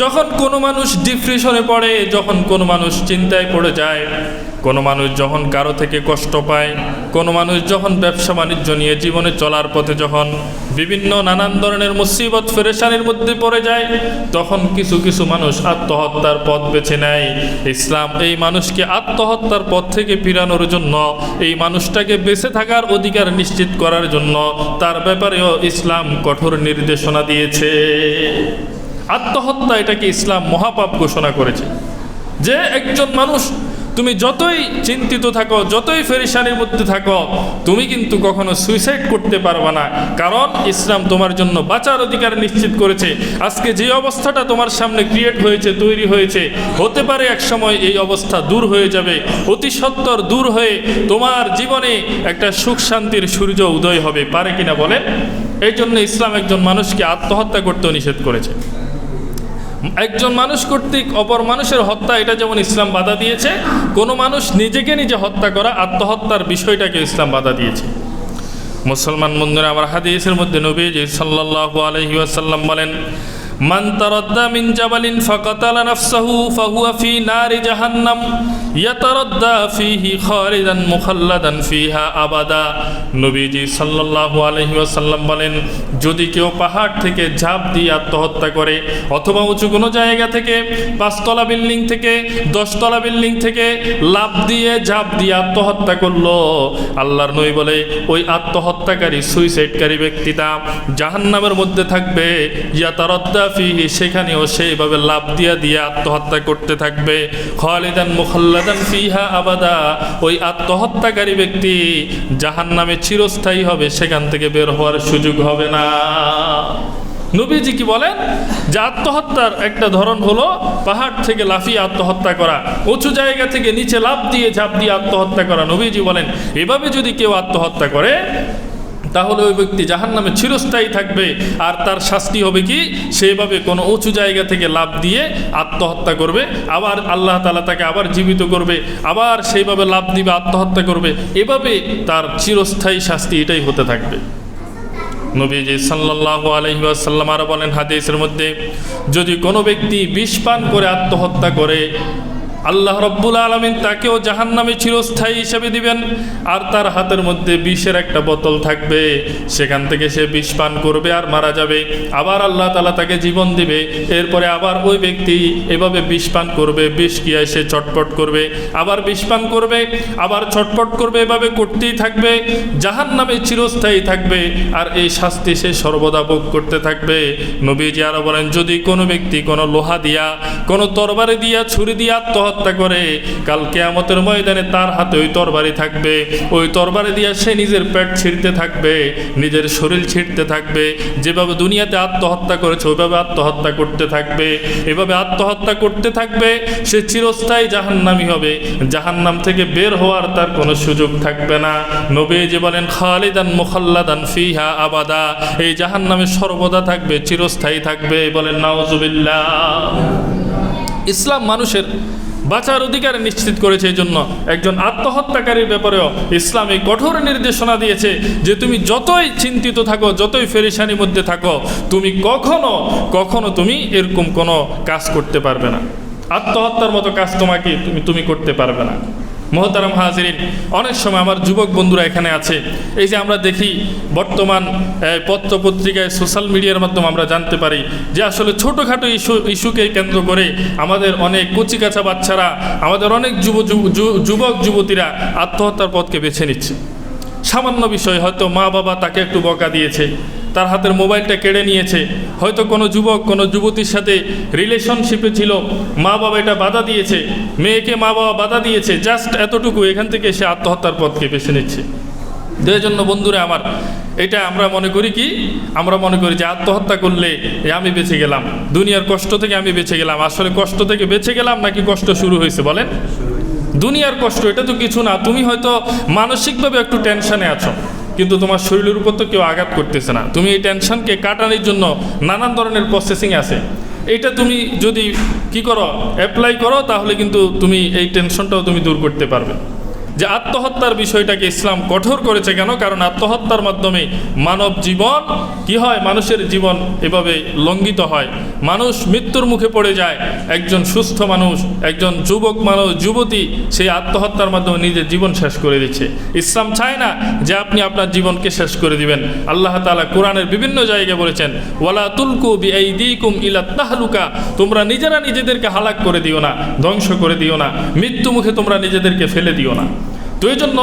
যখন কোনো মানুষ ডিপ্রেশনে পড়ে, যখন কোনো মানুষ চিন্তায় পড়ে যায়, কোনো মানুষ যখন কারও থেকে কষ্ট পায়, কোনো মানুষ যখন ব্যবসা বাণিজ্য নিয়ে জীবনে চলার পথে যখন বিভিন্ন নানান ধরনের মুসিবত, ফেরেশানির মধ্যে পড়ে যায়, তখন কিছু কিছু মানুষ আত্মহত্যার পথ বেছে নেয়। ইসলাম এই মানুষকে আত্মহত্যার পথ থেকে ফিরানোর জন্য, এই মানুষটাকে বেঁচে থাকার অধিকার নিশ্চিত করার জন্য তার ব্যাপারেও ইসলাম কঠোর নির্দেশনা দিয়েছে। আত্মহত্যা এটাকে ইসলাম মহাপাপ ঘোষণা করেছে। যে একজন মানুষ, তুমি যতই চিন্তিত থাকো, যতই ফেরিসানির মধ্যে থাকো, তুমি কিন্তু কখনো সুইসাইড করতে পারবে না। কারণ ইসলাম তোমার জন্য বাঁচার অধিকার নিশ্চিত করেছে। আজকে যে অবস্থাটা তোমার সামনে ক্রিয়েট হয়েছে, তৈরি হয়েছে, হতে পারে এক সময় এই অবস্থা দূর হয়ে যাবে, অতি সত্তর দূর হয়ে তোমার জীবনে একটা সুখ শান্তির সূর্য উদয় হবে, পারে কিনা বলে এই জন্য ইসলাম একজন মানুষকে আত্মহত্যা করতেও নিষেধ করেছে। একজন মানুষ কর্তৃক অপর মানুষের হত্যা, এটা যেমন ইসলাম বাধা দিয়েছে, কোনো মানুষ নিজেকে নিজে হত্যা করা, আত্মহত্যার বিষয়টাকে ইসলাম বাধা দিয়েছে। মুসলমান বন্ধুরা, আমার হাদিসের মধ্যে নবীজি সাল্লাহ আলহিউসাল্লাম বলেন মান তারাদ্দা মিন জাবালিন ফাকাতালা নাফসাহু ফাহুয়া ফি নারি জাহান্নাম, ইয়াতারাদ্দা ফিহি খালিদান মুখাল্লাদান ফিহা আবাদা। নবীজি সাল্লাল্লাহু আলাইহি ওয়াসাল্লাম বলেন, যদি কেউ পাহাড় থেকে ঝাঁপ দিয়ে আত্মহত্যা করে অথবা উঁচু কোনো জায়গা থেকে, পাঁচতলা বিল্ডিং থেকে, দশতলা বিল্ডিং থেকে লাভ দিয়ে ঝাঁপ দিয়ে আত্মহত্যা করল, আল্লাহর নই বলে, ওই আত্মহত্যাকারী সুইসাইডকারী ব্যক্তিটা জাহান্নামের মধ্যে থাকবে, ইয়াতারদ্দা ফিহি সেখানেও সেইভাবে লাভ দিয়া দিয়ে আত্মহত্যা করতে থাকবে। খালিদান মুখাল্লাদান ফিহা আবাদা। ওই আত্মহত্যাকারী ব্যক্তি জাহান্নামে চিরস্থায়ী হবে, সেখান থেকে বের হওয়ার সুযোগ হবে না। নবীজি কি বলেন? যে আত্মহত্যার একটা ধরন হলো পাহাড় থেকে লাফিয়ে আত্মহত্যা করা, উঁচু জায়গা থেকে নিচে লাফ দিয়ে ঝাঁপ দিয়ে আত্মহত্যা করা। নবীজি বলেন, এভাবে যদি কেউ আত্মহত্যা করে তাহলে ওই ব্যক্তি জাহান নামে চিরস্থায়ী থাকবে। আর তার শাস্তি হবে কি? সেইভাবে কোনো উঁচু জায়গা থেকে লাভ দিয়ে আত্মহত্যা করবে। আবার আল্লাহ তালা তাকে আবার জীবিত করবে। আবার সেইভাবে লাভ দিবে, আত্মহত্যা করবে। এভাবে তার চিরস্থায়ী শাস্তি এটাই হতে থাকবে। নবীজি সাল্লাল্লাহু আলাইহি ওয়াসাল্লাম আরও বলেন হাদিসের মধ্যে, যদি কোনো ব্যক্তি বিষ পান করে আত্মহত্যা করে আল্লাহ রব্বুল আলমিন তাকেও জাহান্নামে চিরস্থায়ী হিসেবে দিবেন। আর তার হাতের মধ্যে বিষের একটা বোতল থাকবে। সেখান থেকে সে বিষ পান করবে আর মারা যাবে। আবার আল্লাহ তালা তাকে জীবন দিবে। এরপরে আবার ওই ব্যক্তি এভাবে বিষ পান করবে, বিষ কি সে চটপট করবে। আবার বিষ পান করবে, আবার ছটপট করবে, এভাবে করতেই থাকবে। জাহান নামে চিরস্থায়ী থাকবে আর এই শাস্তি সে সর্বদা ভোগ করতে থাকবে। নবীজি আরও বলেন, যদি কোনো ব্যক্তি কোনো লোহা দিয়া, কোনো তরবারি দিয়া, ছুরি দিয়া আত্মহত্যা করে। কাল কেয়ামতের ময়দানে তার হাতে ওই তরবারি থাকবে। ওই তরবারি দিয়া সে নিজের পেট ছিঁড়তে থাকবে, নিজের শরীর ছিঁড়তে থাকবে। যেভাবে দুনিয়াতে আত্মহত্যা করেছে, ওইভাবে আত্মহত্যা করতে থাকবে। এভাবে আত্মহত্যা করতে থাকবে, সে চিরস্থায়ী জাহান্নামি হবে। জাহান্নাম থেকে বের হওয়ার তার কোনো সুযোগ থাকবে না। নবী যে বলেন, খালিদান মুখাল্লাদান ফিহা আবাদা। এই জাহান্নামে সর্বদা থাকবে, চিরস্থায়ী থাকবে। বলেন নাওজুবিল্লাহ ইসলাম মানুষের বাঁচার অধিকার নিশ্চিত করেছে এই জন্য একজন আত্মহত্যাকারীর ব্যাপারেও ইসলাম কঠোর নির্দেশনা দিয়েছে যে তুমি যতই চিন্তিত থাকো, যতই ফেরিসানির মধ্যে থাকো, তুমি কখনো কখনো তুমি এরকম কোনো কাজ করতে পারবে না। আত্মহত্যার মতো কাজ তোমাকে, তুমি তুমি করতে পারবে না। মহতারাম হাজিরিন, অনেক সময় আমার যুবক বন্ধুরা এখানে আছে। এই যে আমরা দেখি বর্তমান পত্র পত্রিকায় সোশ্যাল মিডিয়ার মাধ্যমে আমরা জানতে পারি যে আসলে ছোটোখাটো ইস্যু, ইস্যুকে কেন্দ্র করে আমাদের অনেক কচিকাছা বাচ্চারা, আমাদের অনেক যুব যুবক, যুবতীরা আত্মহত্যার পথকে বেছে নিচ্ছে। সামান্য বিষয় হয়তো মা বাবা তাকে একটু বকা দিয়েছে। তার হাতের মোবাইলটা কেড়ে নিয়েছে। হয়তো কোনো যুবক, কোনো যুবতীর সাথে রিলেশনশিপে ছিল। মা বাবা এটা বাধা দিয়েছে। মেয়েকে মা বাবা বাধা দিয়েছে। জাস্ট এতটুকু এখান থেকে সে আত্মহত্যার পথকে বেছে নিচ্ছে। এই জন্য বন্ধুরা আমার, এটা আমরা মনে করি কি? আমরা মনে করি যে আত্মহত্যা করলে আমি বেঁচে গেলাম। দুনিয়ার কষ্ট থেকে আমি বেঁচে গেলাম। আসলে কষ্ট থেকে বেঁচে গেলাম নাকি কষ্ট শুরু হয়েছে বলেন? দুনিয়ার কষ্ট, এটা তো কিছু না। তুমি হয়তো মানসিকভাবে একটু টেনশনে আছো। কিন্তু তোমার শরীরের উপর তো কেউ আঘাত করতেছে না। তুমি এই টেনশনকে কাটানোর জন্য নানান ধরনের প্রসেসিং আছে। এটা তুমি যদি কি করো অ্যাপ্লাই করো, তাহলে কিন্তু তুমি এই টেনশনটাও তুমি দূর করতে পারবে। যে আত্মহত্যার বিষয়টাকে ইসলাম কঠোর করেছে কেন? কারণ আত্মহত্যার মাধ্যমে মানব জীবন কি হয়? মানুষের জীবন এভাবে লঙ্ঘিত হয়। মানুষ মৃত্যুর মুখে পড়ে যায়। একজন সুস্থ মানুষ, একজন যুবক মানুষ, যুবতী, সেই আত্মহত্যার মাধ্যমে নিজের জীবন শেষ করে দিচ্ছে। ইসলাম চায় না যে আপনি আপনার জীবনকে শেষ করে দিবেন। আল্লাহ তালা কোরআনের বিভিন্ন জায়গায় বলেছেন, ওয়ালা তুলকু বি এই দিকুম ইলা তাহলুকা তোমরা নিজেরা নিজেদেরকে হালাক করে দিও না, ধ্বংস করে দিও না। মৃত্যু মুখে তোমরা নিজেদেরকে ফেলে দিও না। তো এই জন্য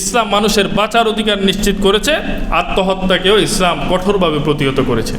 ইসলাম মানুষের বাঁচার অধিকার নিশ্চিত করেছে আত্মহত্যাকেও ইসলাম কঠোরভাবে প্রতিহত করেছে।